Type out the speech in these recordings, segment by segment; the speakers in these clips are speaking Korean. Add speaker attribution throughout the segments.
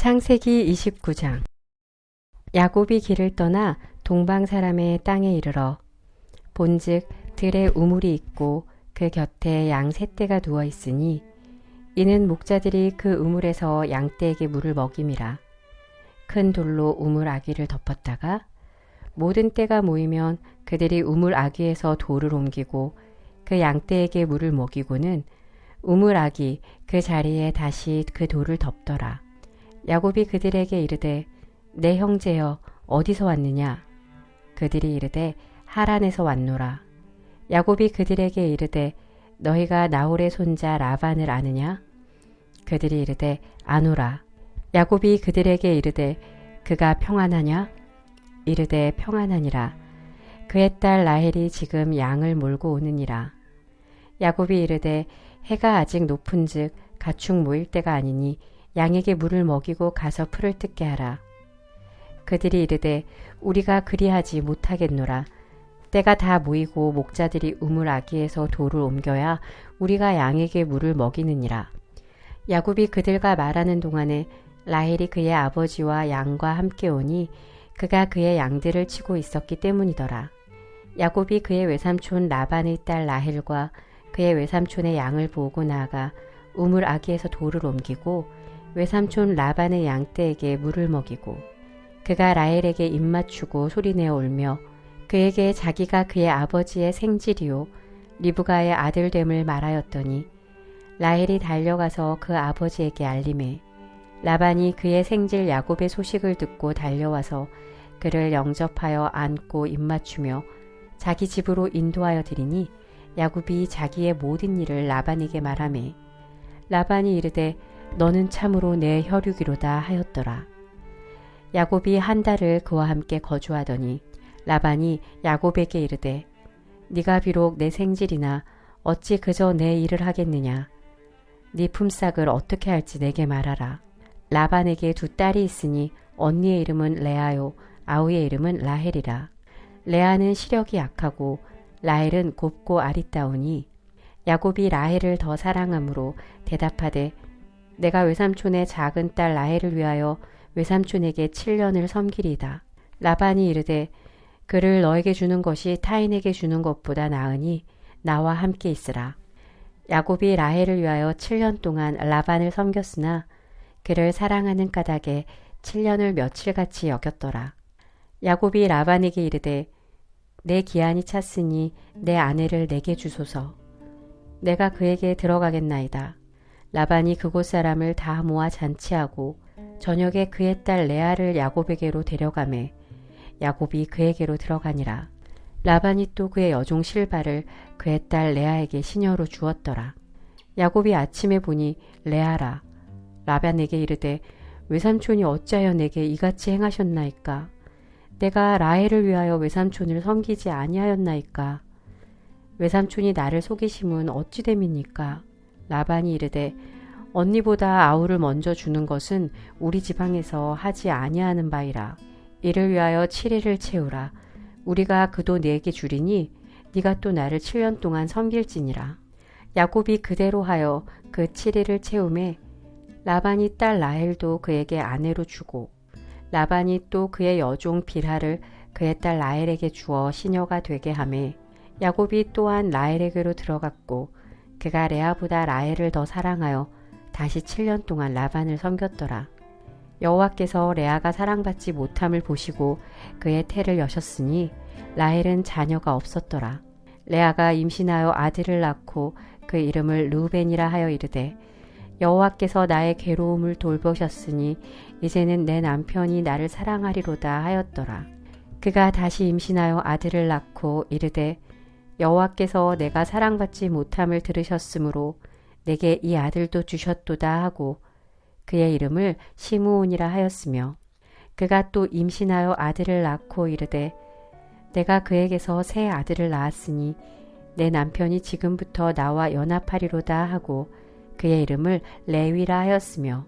Speaker 1: 창세기 29장 야곱이 길을 떠나 동방 사람의 땅에 이르러 본즉 들에 우물이 있고 그 곁에 양 셋대가 누워 있으니 이는 목자들이 그 우물에서 양 떼에게 물을 먹임이라 큰 돌로 우물 아귀를 덮었다가 모든 떼가 모이면 그들이 우물 아귀에서 돌을 옮기고 그 양 떼에게 물을 먹이고는 우물 아귀 그 자리에 다시 그 돌을 덮더라. 야곱이 그들에게 이르되 내 형제여 어디서 왔느냐? 그들이 이르되 하란에서 왔노라. 야곱이 그들에게 이르되 너희가 나홀의 손자 라반을 아느냐? 그들이 이르되 아노라. 야곱이 그들에게 이르되 그가 평안하냐? 이르되 평안하니라. 그의 딸 라헬이 지금 양을 몰고 오느니라. 야곱이 이르되 해가 아직 높은즉 가축 모일 때가 아니니 양에게 물을 먹이고 가서 풀을 뜯게 하라. 그들이 이르되 우리가 그리하지 못하겠노라. 때가 다 모이고 목자들이 우물 아기에서 돌을 옮겨야 우리가 양에게 물을 먹이느니라. 야곱이 그들과 말하는 동안에 라헬이 그의 아버지와 양과 함께 오니 그가 그의 양들을 치고 있었기 때문이더라. 야곱이 그의 외삼촌 라반의 딸 라헬과 그의 외삼촌의 양을 보고 나아가 우물 아기에서 돌을 옮기고 외삼촌 라반의 양떼에게 물을 먹이고 그가 라헬에게 입맞추고 소리내어 울며 그에게 자기가 그의 아버지의 생질이요 리브가의 아들됨을 말하였더니 라헬이 달려가서 그 아버지에게 알림해 라반이 그의 생질 야곱의 소식을 듣고 달려와서 그를 영접하여 안고 입맞추며 자기 집으로 인도하여 드리니 야곱이 자기의 모든 일을 라반에게 말하매 라반이 이르되 너는 참으로 내 혈육이로다 하였더라. 야곱이 한 달을 그와 함께 거주하더니 라반이 야곱에게 이르되 네가 비록 내 생질이나 어찌 그저 내 일을 하겠느냐 네 품삯을 어떻게 할지 내게 말하라. 라반에게 두 딸이 있으니 언니의 이름은 레아요 아우의 이름은 라헬이라. 레아는 시력이 약하고 라헬은 곱고 아리따우니 야곱이 라헬을 더 사랑함으로 대답하되 내가 외삼촌의 작은 딸 라헬을 위하여 외삼촌에게 7년을 섬기리다. 라반이 이르되 그를 너에게 주는 것이 타인에게 주는 것보다 나으니 나와 함께 있으라. 야곱이 라헬을 위하여 7년 동안 라반을 섬겼으나 그를 사랑하는 까닭에 7년을 며칠같이 여겼더라. 야곱이 라반에게 이르되 내 기한이 찼으니 내 아내를 내게 주소서. 내가 그에게 들어가겠나이다. 라반이 그곳 사람을 다 모아 잔치하고 저녁에 그의 딸 레아를 야곱에게로 데려가매 야곱이 그에게로 들어가니라. 라반이 또 그의 여종 실바를 그의 딸 레아에게 시녀로 주었더라. 야곱이 아침에 보니 레아라. 라반에게 이르되 외삼촌이 어찌하여 내게 이같이 행하셨나이까? 내가 라헬을 위하여 외삼촌을 섬기지 아니하였나이까? 외삼촌이 나를 속이심은 어찌 됨입니까? 라반이 이르되 언니보다 아우를 먼저 주는 것은 우리 지방에서 하지 아니하는 바이라. 이를 위하여 7일을 채우라. 우리가 그도 내게 주리니 네가 또 나를 7년 동안 섬길지니라. 야곱이 그대로 하여 그 7일을 채움에 라반이 딸 라헬도 그에게 아내로 주고 라반이 또 그의 여종 빌하를 그의 딸 라헬에게 주어 시녀가 되게 하매 야곱이 또한 라헬에게로 들어갔고 그가 레아보다 라헬을 더 사랑하여 다시 7년 동안 라반을 섬겼더라. 여호와께서 레아가 사랑받지 못함을 보시고 그의 태를 여셨으니 라헬은 자녀가 없었더라. 레아가 임신하여 아들을 낳고 그 이름을 루벤이라 하여 이르되 여호와께서 나의 괴로움을 돌보셨으니 이제는 내 남편이 나를 사랑하리로다 하였더라. 그가 다시 임신하여 아들을 낳고 이르되 여호와께서 내가 사랑받지 못함을 들으셨으므로 내게 이 아들도 주셨도다 하고 그의 이름을 시므온이라 하였으며 그가 또 임신하여 아들을 낳고 이르되 내가 그에게서 새 아들을 낳았으니 내 남편이 지금부터 나와 연합하리로다 하고 그의 이름을 레위라 하였으며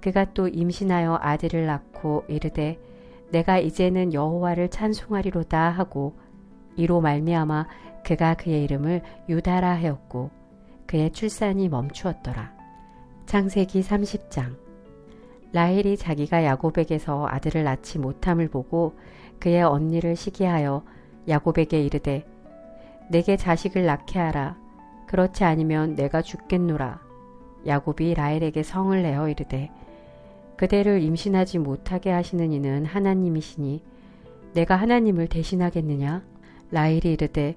Speaker 1: 그가 또 임신하여 아들을 낳고 이르되 내가 이제는 여호와를 찬송하리로다 하고 이로 말미암아 그가 그의 이름을 유다라 하였고 그의 출산이 멈추었더라. 창세기 30장. 라헬이 자기가 야곱에게서 아들을 낳지 못함을 보고 그의 언니를 시기하여 야곱에게 이르되 내게 자식을 낳게 하라. 그렇지 아니면 내가 죽겠노라. 야곱이 라헬에게 성을 내어 이르되 그대를 임신하지 못하게 하시는 이는 하나님이시니 내가 하나님을 대신하겠느냐? 라헬이 이르되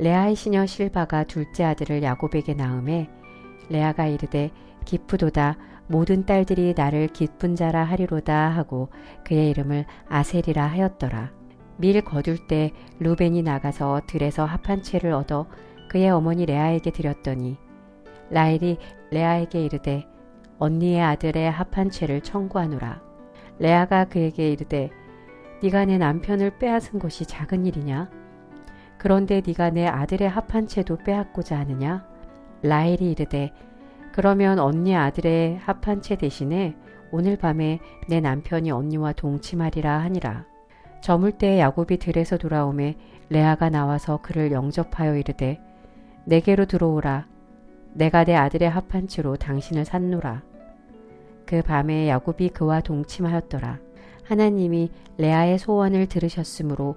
Speaker 1: 레아의 시녀 실바가 둘째 아들을 야곱에게 낳음에 레아가 이르되 기쁘도다 모든 딸들이 나를 기쁜 자라 하리로다 하고 그의 이름을 아셀이라 하였더라. 밀 거둘 때 루벤이 나가서 들에서 합한 채를 얻어 그의 어머니 레아에게 드렸더니 라헬이 레아에게 이르되 언니의 아들의 합한 채를 청구하노라. 레아가 그에게 이르되 네가 내 남편을 빼앗은 것이 작은 일이냐? 그런데 네가 내 아들의 합한 채도 빼앗고자 하느냐? 라헬이 이르되 그러면 언니 아들의 합한 채 대신에 오늘 밤에 내 남편이 언니와 동침하리라 하니라. 저물 때 야곱이 들에서 돌아오매 레아가 나와서 그를 영접하여 이르되 내게로 들어오라. 내가 내 아들의 합한 채로 당신을 샀노라. 그 밤에 야곱이 그와 동침하였더라. 하나님이 레아의 소원을 들으셨으므로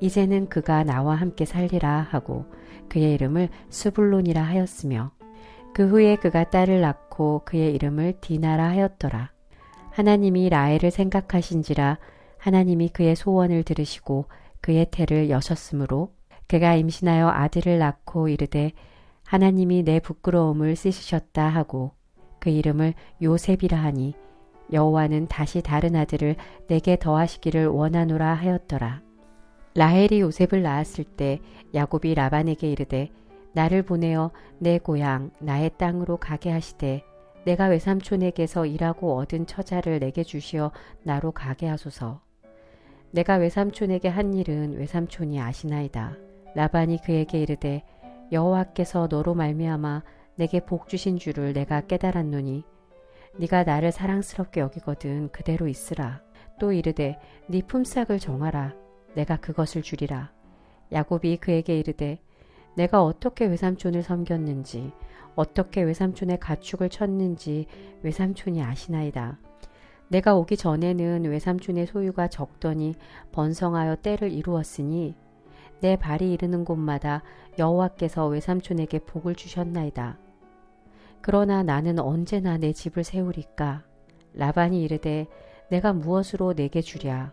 Speaker 1: 이제는 그가 나와 함께 살리라 하고 그의 이름을 스불론이라 하였으며 그 후에 그가 딸을 낳고 그의 이름을 디나라 하였더라 하나님이 라헬을 생각하신지라 하나님이 그의 소원을 들으시고 그의 태를 여셨으므로 그가 임신하여 아들을 낳고 이르되 하나님이 내 부끄러움을 씻으셨다 하고 그 이름을 요셉이라 하니 여호와는 다시 다른 아들을 내게 더하시기를 원하노라 하였더라. 라헬이 요셉을 낳았을 때 야곱이 라반에게 이르되 나를 보내어 내 고향 나의 땅으로 가게 하시되 내가 외삼촌에게서 일하고 얻은 처자를 내게 주시어 나로 가게 하소서. 내가 외삼촌에게 한 일은 외삼촌이 아시나이다. 라반이 그에게 이르되 여호와께서 너로 말미암아 내게 복 주신 줄을 내가 깨달았노니 네가 나를 사랑스럽게 여기거든 그대로 있으라. 또 이르되 네 품삯을 정하라. 내가 그것을 주리라. 야곱이 그에게 이르되 내가 어떻게 외삼촌을 섬겼는지 어떻게 외삼촌의 가축을 쳤는지 외삼촌이 아시나이다. 내가 오기 전에는 외삼촌의 소유가 적더니 번성하여 때를 이루었으니 내 발이 이르는 곳마다 여호와께서 외삼촌에게 복을 주셨나이다. 그러나 나는 언제나 내 집을 세우리까? 라반이 이르되 내가 무엇으로 내게 주랴?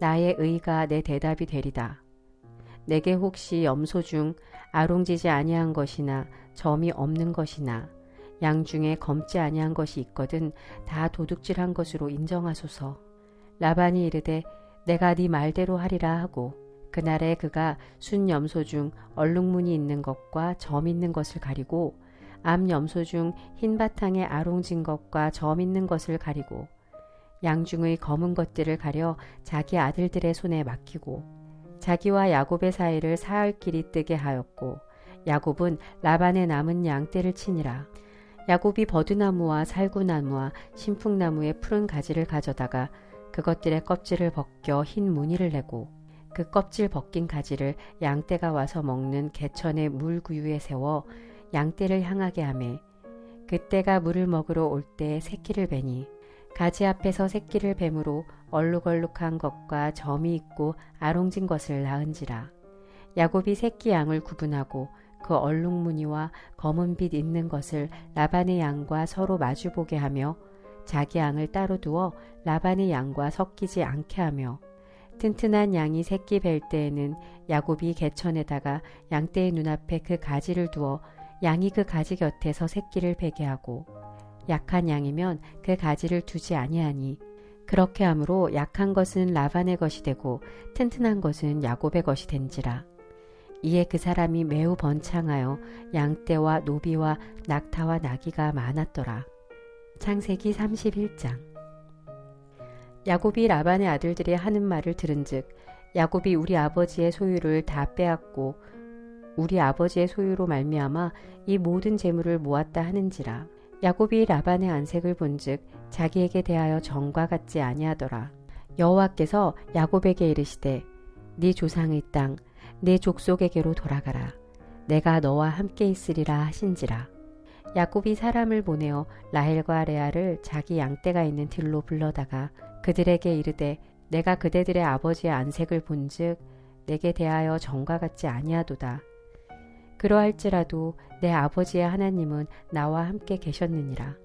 Speaker 1: 나의 의가 내 대답이 되리다. 내게 혹시 염소 중 아롱지지 아니한 것이나 점이 없는 것이나 양 중에 검지 아니한 것이 있거든 다 도둑질한 것으로 인정하소서. 라반이 이르되 내가 네 말대로 하리라 하고 그날에 그가 순 염소 중 얼룩무늬 있는 것과 점 있는 것을 가리고 암 염소 중 흰 바탕에 아롱진 것과 점 있는 것을 가리고 양중의 검은 것들을 가려 자기 아들들의 손에 맡기고 자기와 야곱의 사이를 사흘 길이 뜨게 하였고 야곱은 라반의 남은 양떼를 치니라. 야곱이 버드나무와 살구나무와 신풍나무의 푸른 가지를 가져다가 그것들의 껍질을 벗겨 흰 무늬를 내고 그 껍질 벗긴 가지를 양떼가 와서 먹는 개천의 물구유에 세워 양떼를 향하게 하매 그때가 물을 먹으러 올 때 새끼를 베니 가지 앞에서 새끼를 뱀으로 얼룩얼룩한 것과 점이 있고 아롱진 것을 낳은지라. 야곱이 새끼 양을 구분하고 그 얼룩 무늬와 검은 빛 있는 것을 라반의 양과 서로 마주보게 하며 자기 양을 따로 두어 라반의 양과 섞이지 않게 하며 튼튼한 양이 새끼 뵐 때에는 야곱이 개천에다가 양떼의 눈앞에 그 가지를 두어 양이 그 가지 곁에서 새끼를 베게 하고 약한 양이면 그 가지를 두지 아니하니 그렇게 함으로 약한 것은 라반의 것이 되고 튼튼한 것은 야곱의 것이 된지라. 이에 그 사람이 매우 번창하여 양떼와 노비와 낙타와 나귀가 많았더라. 창세기 31장 야곱이 라반의 아들들이 하는 말을 들은즉 야곱이 우리 아버지의 소유를 다 빼앗고 우리 아버지의 소유로 말미암아 이 모든 재물을 모았다 하는지라 야곱이 라반의 안색을 본즉 자기에게 대하여 정과 같지 아니하더라. 여호와께서 야곱에게 이르시되 네 조상의 땅내 족속에게로 돌아가라. 내가 너와 함께 있으리라 하신지라. 야곱이 사람을 보내어 라헬과 레아를 자기 양떼가 있는 들로 불러다가 그들에게 이르되 내가 그대들의 아버지의 안색을 본즉 내게 대하여 정과 같지 아니하도다 그러할지라도 내 아버지의 하나님은 나와 함께 계셨느니라.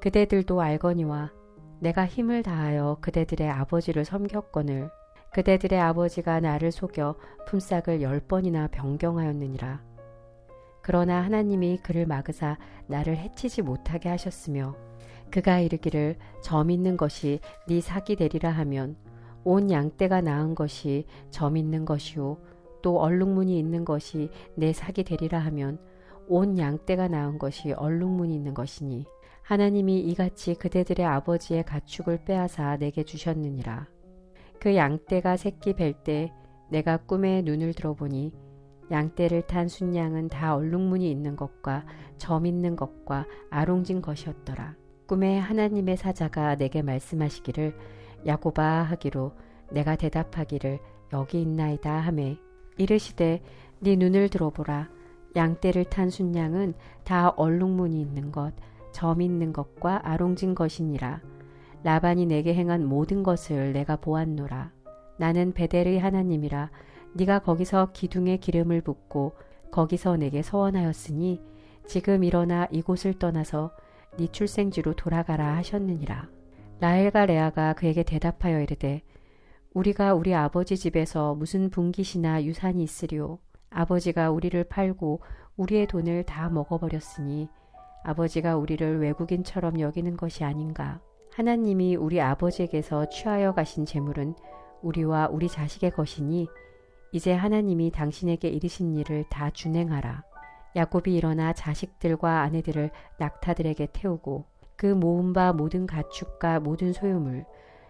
Speaker 1: 그대들도 알거니와 내가 힘을 다하여 그대들의 아버지를 섬겼거늘 그대들의 아버지가 나를 속여 품삯을 열 번이나 변경하였느니라. 그러나 하나님이 그를 막으사 나를 해치지 못하게 하셨으며 그가 이르기를 점 있는 것이 네 사기 되리라 하면 온 양떼가 낳은 것이 점 있는 것이요 또 얼룩무늬 있는 것이 내 사기 되리라 하면 온 양떼가 낳은 것이 얼룩무늬 있는 것이니 하나님이 이같이 그대들의 아버지의 가축을 빼앗아 내게 주셨느니라. 그 양떼가 새끼 뵐 때 내가 꿈에 눈을 들어보니 양떼를 탄 순양은 다 얼룩무늬 있는 것과 점 있는 것과 아롱진 것이었더라. 꿈에 하나님의 사자가 내게 말씀하시기를 야고바 하기로 내가 대답하기를 여기 있나이다 하매 이르시되 네 눈을 들어보라 양떼를 탄 순양은 다 얼룩무늬 있는 것, 점 있는 것과 아롱진 것이니라. 라반이 내게 행한 모든 것을 내가 보았노라. 나는 베델의 하나님이라 네가 거기서 기둥에 기름을 붓고 거기서 내게 서원하였으니 지금 일어나 이곳을 떠나서 네 출생지로 돌아가라 하셨느니라. 라헬과 레아가 그에게 대답하여 이르되 우리가 우리 아버지 집에서 무슨 분깃이나 유산이 있으리오. 아버지가 우리를 팔고 우리의 돈을 다 먹어버렸으니 아버지가 우리를 외국인처럼 여기는 것이 아닌가. 하나님이 우리 아버지에게서 취하여 가신 재물은 우리와 우리 자식의 것이니 이제 하나님이 당신에게 이르신 일을 다 준행하라. 야곱이 일어나 자식들과 아내들을 낙타들에게 태우고 그 모은 바 모든 가축과 모든 소유물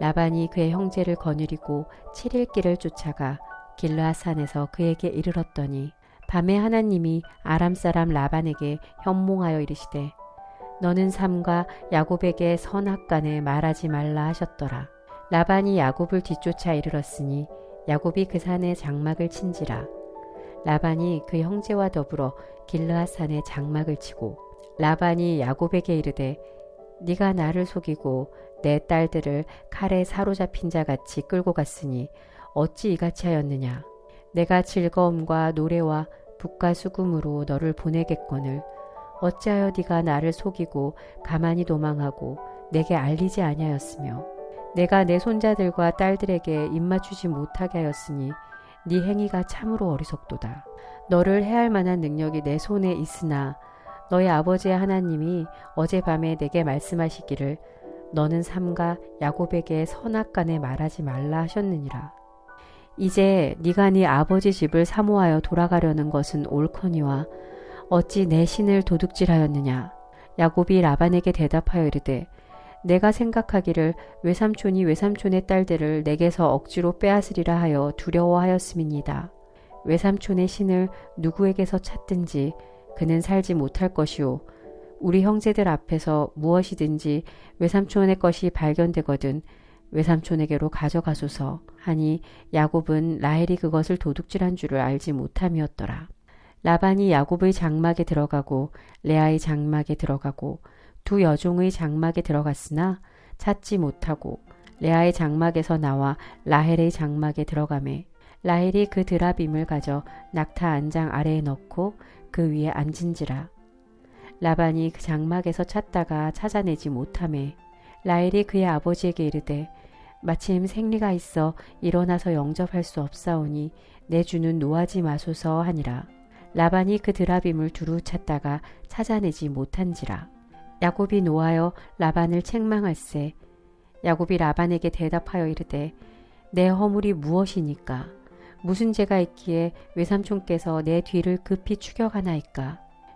Speaker 1: 라반이 그의 형제를 거느리고 7일 길을 쫓아가 길르앗산에서 그에게 이르렀더니 밤에 하나님이 아람 사람 라반에게 현몽하여 이르시되 너는 삼가 야곱에게 선악간에 말하지 말라 하셨더라. 라반이 야곱을 뒤쫓아 이르렀으니 야곱이 그 산에 장막을 친지라. 라반이 그 형제와 더불어 길르앗 산에 장막을 치고 라반이 야곱에게 이르되 네가 나를 속이고 내 딸들을 칼에 사로잡힌 자 같이 끌고 갔으니 어찌 이같이 하였느냐? 내가 즐거움과 노래와 북과 수금으로 너를 보내겠거늘. 어찌하여 네가 나를 속이고 가만히 도망하고 내게 알리지 아니하였으며? 내가 내 손자들과 딸들에게 입맞추지 못하게 하였으니 네 행위가 참으로 어리석도다. 너를 해할 만한 능력이 내 손에 있으나 너희 아버지의 하나님이 어젯밤에 내게 말씀하시기를 너는 삼가 야곱에게 선악간에 말하지 말라 하셨느니라. 이제 네가 네 아버지 집을 사모하여 돌아가려는 것은 옳거니와 어찌 내 신을 도둑질하였느냐. 야곱이 라반에게 대답하여 이르되 내가 생각하기를 외삼촌이 외삼촌의 딸들을 내게서 억지로 빼앗으리라 하여 두려워하였음이니다. 외삼촌의 신을 누구에게서 찾든지 그는 살지 못할 것이요. 우리 형제들 앞에서 무엇이든지 외삼촌의 것이 발견되거든 외삼촌에게로 가져가소서 하니 야곱은 라헬이 그것을 도둑질한 줄을 알지 못함이었더라. 라반이 야곱의 장막에 들어가고 레아의 장막에 들어가고 두 여종의 장막에 들어갔으나 찾지 못하고 레아의 장막에서 나와 라헬의 장막에 들어가매 라헬이 그 드라빔을 가져 낙타 안장 아래에 넣고 그 위에 앉은지라 라반이 그 장막에서 찾다가 찾아내지 못함에 라헬이 그의 아버지에게 이르되 마침 생리가 있어 일어나서 영접할 수 없사오니 내 주는 노하지 마소서 하니라. 라반이 그 드라빔을 두루 찾다가 찾아내지 못한지라. 야곱이 노하여 라반을 책망할세. 야곱이 라반에게 대답하여 이르되 내 허물이 무엇이니까? 무슨 죄가 있기에 외삼촌께서 내 뒤를 급히 추격하나이까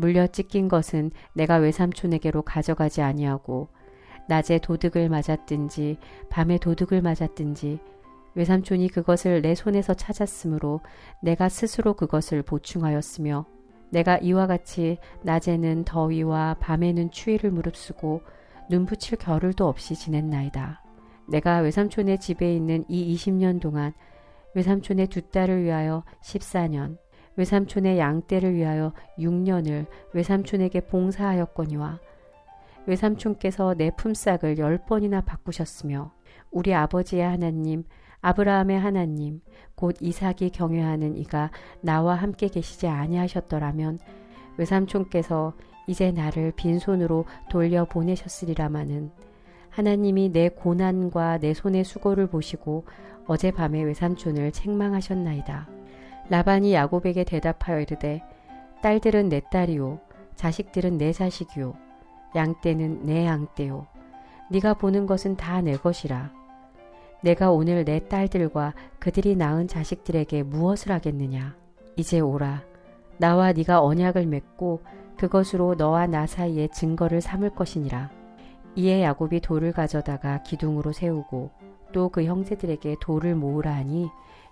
Speaker 1: 물려 찢긴 것은 내가 외삼촌에게로 가져가지 아니하고 낮에 도둑을 맞았든지 밤에 도둑을 맞았든지 외삼촌이 그것을 내 손에서 찾았으므로 내가 스스로 그것을 보충하였으며 내가 이와 같이 낮에는 더위와 밤에는 추위를 무릅쓰고 눈 붙일 겨를도 없이 지냈나이다. 내가 외삼촌의 집에 있는 이 20년 동안 외삼촌의 두 딸을 위하여 14년, 외삼촌의 양떼를 위하여 6년을 외삼촌에게 봉사하였거니와 외삼촌께서 내 품삯을 열 번이나 바꾸셨으며 우리 아버지의 하나님 아브라함의 하나님 곧 이삭이 경외하는 이가 나와 함께 계시지 아니하셨더라면 외삼촌께서 이제 나를 빈손으로 돌려 보내셨으리라마는 하나님이 내 고난과 내 손의 수고를 보시고 어젯밤에 외삼촌을 책망하셨나이다. 라반이 야곱에게 대답하여 이르되 딸들은 내 딸이요 자식들은 내 자식이요 양떼는 내 양떼요 네가 보는 것은 다 내 것이라 내가 오늘 내 딸들과 그들이 낳은 자식들에게 무엇을 하겠느냐? 이제 오라. 나와 네가 언약을 맺고 그것으로 너와 나 사이에 증거를 삼을 것이니라. 이에 야곱이 돌을 가져다가 기둥으로 세우고 또 그 형제들에게 돌을 모으라 하니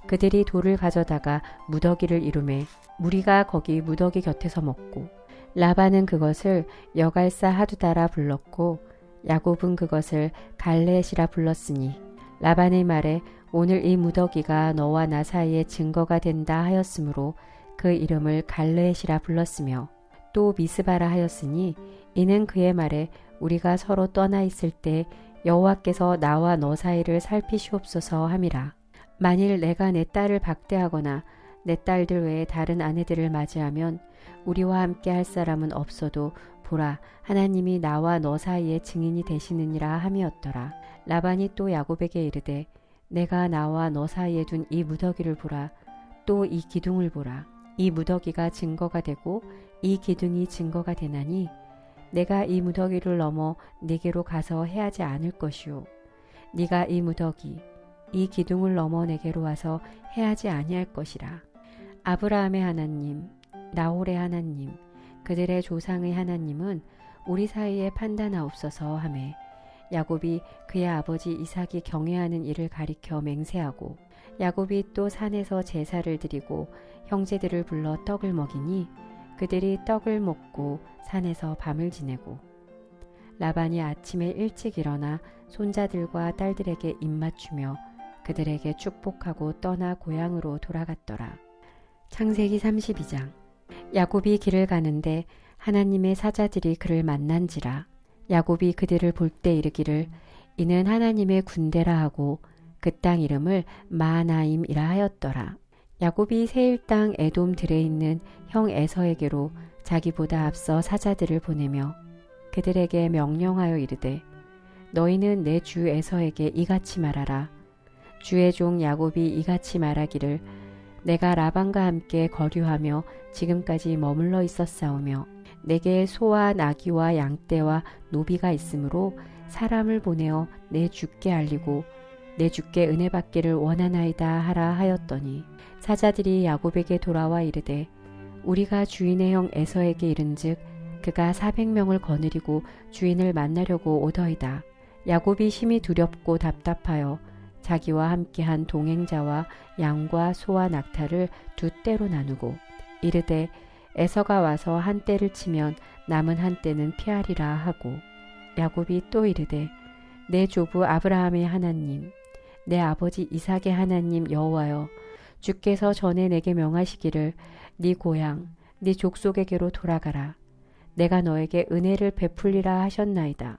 Speaker 1: 그들이 돌을 가져다가 무더기를 이루매 무리가 거기 무더기 곁에서 먹고 라반은 그것을 여갈사 하두다라 불렀고 야곱은 그것을 갈레시라 불렀으니 라반의 말에 오늘 이 무더기가 너와 나 사이에 증거가 된다 하였으므로 그 이름을 갈르엣이라 불렀으며 또 미스바라 하였으니 이는 그의 말에 우리가 서로 떠나 있을 때 여호와께서 나와 너 사이를 살피시옵소서 함이라. 만일 내가 내 딸을 박대하거나 내 딸들 외에 다른 아내들을 맞이하면 우리와 함께 할 사람은 없어도 보라 하나님이 나와 너 사이에 증인이 되시느니라 함이었더라. 라반이 또 야곱에게 이르되 내가 나와 너 사이에 둔 이 무더기를 보라. 또 이 기둥을 보라. 이 무더기가 증거가 되고 이 기둥이 증거가 되나니 내가 이 무더기를 넘어 네게로 가서 해하지 않을 것이요 네가 이 무더기 이 기둥을 넘어 내게로 와서 해하지 아니할 것이라. 아브라함의 하나님 나홀의 하나님 그들의 조상의 하나님은 우리 사이에 판단하옵소서 하매 야곱이 그의 아버지 이삭이 경외하는 일을 가리켜 맹세하고 야곱이 또 산에서 제사를 드리고 형제들을 불러 떡을 먹이니 그들이 떡을 먹고 산에서 밤을 지내고 라반이 아침에 일찍 일어나 손자들과 딸들에게 입맞추며 그들에게 축복하고 떠나 고향으로 돌아갔더라. 창세기 32장 야곱이 길을 가는데 하나님의 사자들이 그를 만난지라 야곱이 그들을 볼 때 이르기를 이는 하나님의 군대라 하고 그 땅 이름을 마나임이라 하였더라. 야곱이 세일 땅 에돔 들에 있는 형 에서에게로 자기보다 앞서 사자들을 보내며 그들에게 명령하여 이르되 너희는 내 주 에서에게 이같이 말하라 주의 종 야곱이 이같이 말하기를 내가 라반과 함께 거류하며 지금까지 머물러 있었사오며 내게 소와 나귀와 양떼와 노비가 있으므로 사람을 보내어 내 주께 알리고 내 주께 은혜 받기를 원하나이다 하라 하였더니 사자들이 야곱에게 돌아와 이르되 우리가 주인의 형 에서에게 이른즉 그가 사백 명을 거느리고 주인을 만나려고 오더이다. 야곱이 심히 두렵고 답답하여 자기와 함께한 동행자와 양과 소와 낙타를 두 떼로 나누고 이르되 에서가 와서 한 떼를 치면 남은 한 떼는 피하리라 하고 야곱이 또 이르되 내 조부 아브라함의 하나님 내 아버지 이삭의 하나님 여호와여 주께서 전에 내게 명하시기를 네 고향 네 족속에게로 돌아가라. 내가 너에게 은혜를 베풀리라 하셨나이다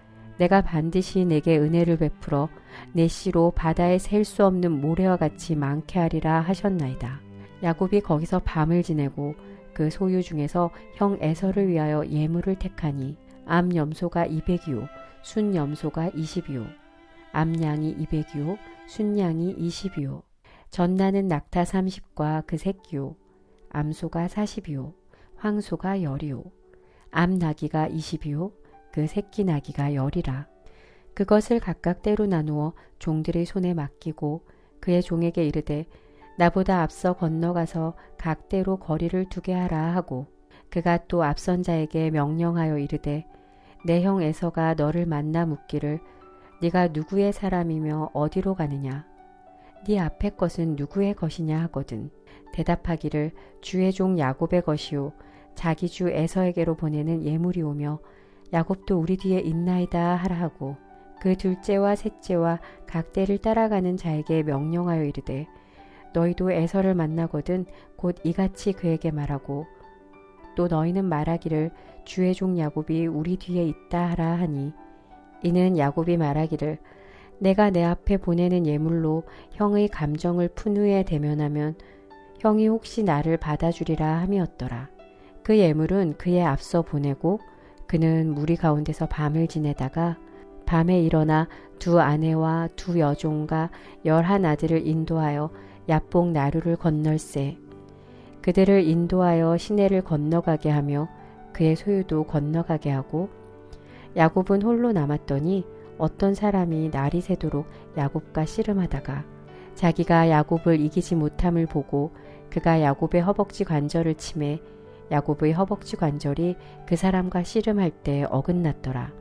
Speaker 1: 내가 반드시 내게 은혜를 베풀어 내 씨로 바다에 셀 수 없는 모래와 같이 많게 하리라 하셨나이다. 야곱이 거기서 밤을 지내고 그 소유 중에서 형 에서를 위하여 예물을 택하니 암 염소가 200이요 순 염소가 20이요 암양이 200이요 순양이 20이요 전나는 낙타 30과 그 새끼요 암소가 40이요 황소가 10이요 암나귀가 20이요 그 새끼 나귀가 열이라. 그것을 각각 때로 나누어 종들의 손에 맡기고 그의 종에게 이르되 나보다 앞서 건너가서 각 때로 거리를 두게 하라 하고 그가 또 앞선 자에게 명령하여 이르되 내 형 에서가 너를 만나 묻기를 네가 누구의 사람이며 어디로 가느냐 네 앞에 것은 누구의 것이냐 하거든 대답하기를 주의 종 야곱의 것이요 자기 주 에서에게로 보내는 예물이 오며 야곱도 우리 뒤에 있나이다 하라 하고 그 둘째와 셋째와 각 때를 따라가는 자에게 명령하여 이르되 너희도 에서를 만나거든 곧 이같이 그에게 말하고 또 너희는 말하기를 주의 종 야곱이 우리 뒤에 있다 하라 하니 이는 야곱이 말하기를 내가 내 앞에 보내는 예물로 형의 감정을 푼 후에 대면하면 형이 혹시 나를 받아주리라 함이었더라. 그 예물은 그의 앞서 보내고 그는 무리 가운데서 밤을 지내다가 밤에 일어나 두 아내와 두 여종과 열한 아들을 인도하여 야복 나루를 건널세. 그들을 인도하여 시내를 건너가게 하며 그의 소유도 건너가게 하고 야곱은 홀로 남았더니 어떤 사람이 날이 새도록 야곱과 씨름하다가 자기가 야곱을 이기지 못함을 보고 그가 야곱의 허벅지 관절을 치매 야곱의 허벅지 관절이 그 사람과 씨름할 때 어긋났더라.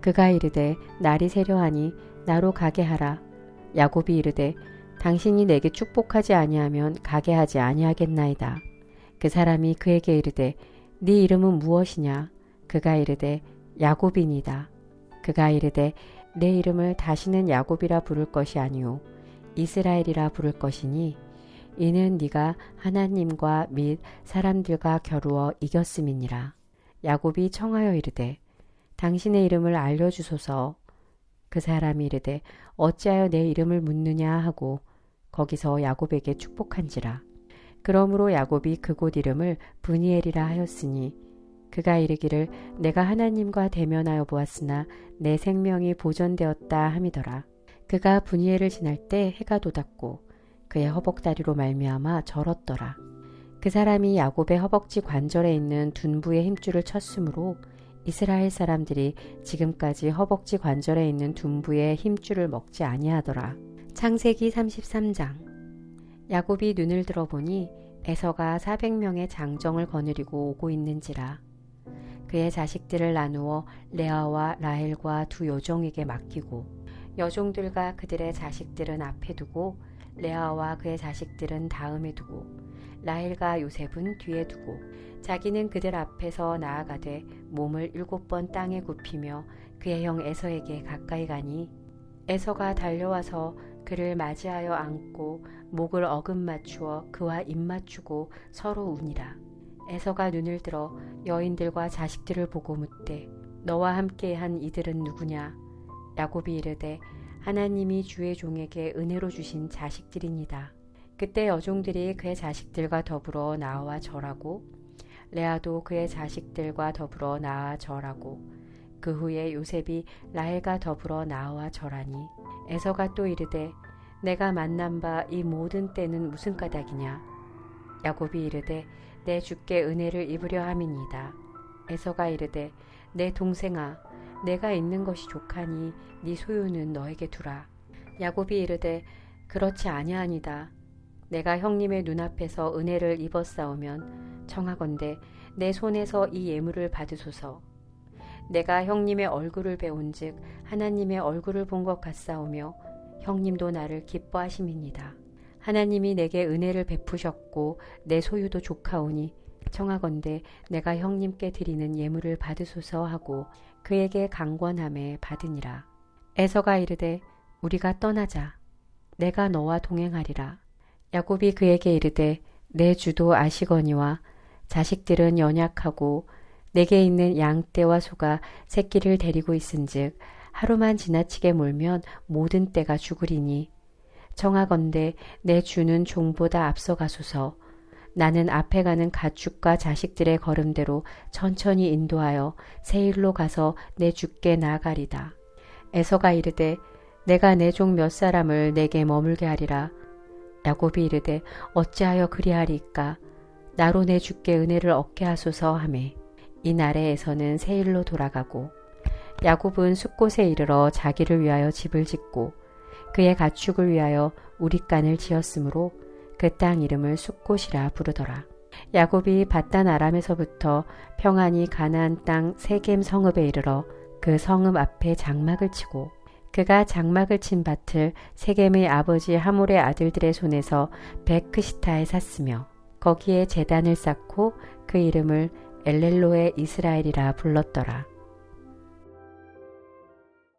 Speaker 1: 그가 이르되 날이 세려하니 나로 가게 하라. 야곱이 이르되 당신이 내게 축복하지 아니하면 가게 하지 아니하겠나이다. 그 사람이 그에게 이르되 네 이름은 무엇이냐? 그가 이르되 야곱이니다. 그가 이르되 내 이름을 다시는 야곱이라 부를 것이 아니오 이스라엘이라 부를 것이니 이는 네가 하나님과 및 사람들과 겨루어 이겼음이니라. 야곱이 청하여 이르되 당신의 이름을 알려주소서. 그 사람이 이르되 어찌하여 내 이름을 묻느냐 하고 거기서 야곱에게 축복한지라. 그러므로 야곱이 그곳 이름을 분이엘이라 하였으니 그가 이르기를 내가 하나님과 대면하여 보았으나 내 생명이 보존되었다 함이더라. 그가 분이엘을 지날 때 해가 돋았고 그의 허벅다리로 말미암아 절었더라. 그 사람이 야곱의 허벅지 관절에 있는 둔부의 힘줄을 쳤으므로 이스라엘 사람들이 지금까지 허벅지 관절에 있는 둔부의 힘줄을 먹지 아니하더라. 창세기 33장 야곱이 눈을 들어보니 에서가 400명의 장정을 거느리고 오고 있는지라. 그의 자식들을 나누어 레아와 라헬과 두 여종에게 맡기고 여종들과 그들의 자식들은 앞에 두고 레아와 그의 자식들은 다음에 두고 라헬과 요셉은 뒤에 두고 자기는 그들 앞에서 나아가되 몸을 일곱 번 땅에 굽히며 그의 형 에서에게 가까이 가니 에서가 달려와서 그를 맞이하여 안고 목을 어금 맞추어 그와 입 맞추고 서로 우니라. 에서가 눈을 들어 여인들과 자식들을 보고 묻되 너와 함께한 이들은 누구냐? 야곱이 이르되 하나님이 주의 종에게 은혜로 주신 자식들이니다. 그때 여종들이 그의 자식들과 더불어 나와 절하고 레아도 그의 자식들과 더불어 나와 절하고 그 후에 요셉이 라헬과 더불어 나와 절하니 에서가 또 이르되 내가 만난 바 이 모든 때는 무슨 까닭이냐 야곱이 이르되 내 주께 은혜를 입으려 함이니이다 에서가 이르되 내 동생아 내가 있는 것이 족하니 네 소유는 너에게 두라. 야곱이 이르되 그렇지 아니하니다. 내가 형님의 눈앞에서 은혜를 입었사오면 청하건대 내 손에서 이 예물을 받으소서. 내가 형님의 얼굴을 배운즉 하나님의 얼굴을 본 것 같사오며 형님도 나를 기뻐하심이니다. 하나님이 내게 은혜를 베푸셨고 내 소유도 조카오니 청하건대 내가 형님께 드리는 예물을 받으소서 하고 그에게 강권함에 받으니라. 에서가 이르되 우리가 떠나자. 내가 너와 동행하리라. 야곱이 그에게 이르되 내 주도 아시거니와 자식들은 연약하고 내게 있는 양떼와 소가 새끼를 데리고 있은즉 하루만 지나치게 몰면 모든 떼가 죽으리니 정하건대 내 주는 종보다 앞서가소서 나는 앞에 가는 가축과 자식들의 걸음대로 천천히 인도하여 세일로 가서 내 주께 나아가리다. 에서가 이르되 내가 내 종 몇 사람을 내게 머물게 하리라. 야곱이 이르되 어찌하여 그리하리까 나로 내 주께 은혜를 얻게 하소서 하매 이 나라에서는 세일로 돌아가고 야곱은 숲곳에 이르러 자기를 위하여 집을 짓고 그의 가축을 위하여 우리간을 지었으므로 그 땅 이름을 숲곳이라 부르더라. 야곱이 바단 아람에서부터 평안히 가나안 땅 세겜 성읍에 이르러 그 성읍 앞에 장막을 치고 그가 장막을 친 밭을 세겜의 아버지 하몰의 아들들의 손에서 베크시타에 샀으며 거기에 재단을 쌓고 그 이름을 엘렐로의 이스라엘이라 불렀더라.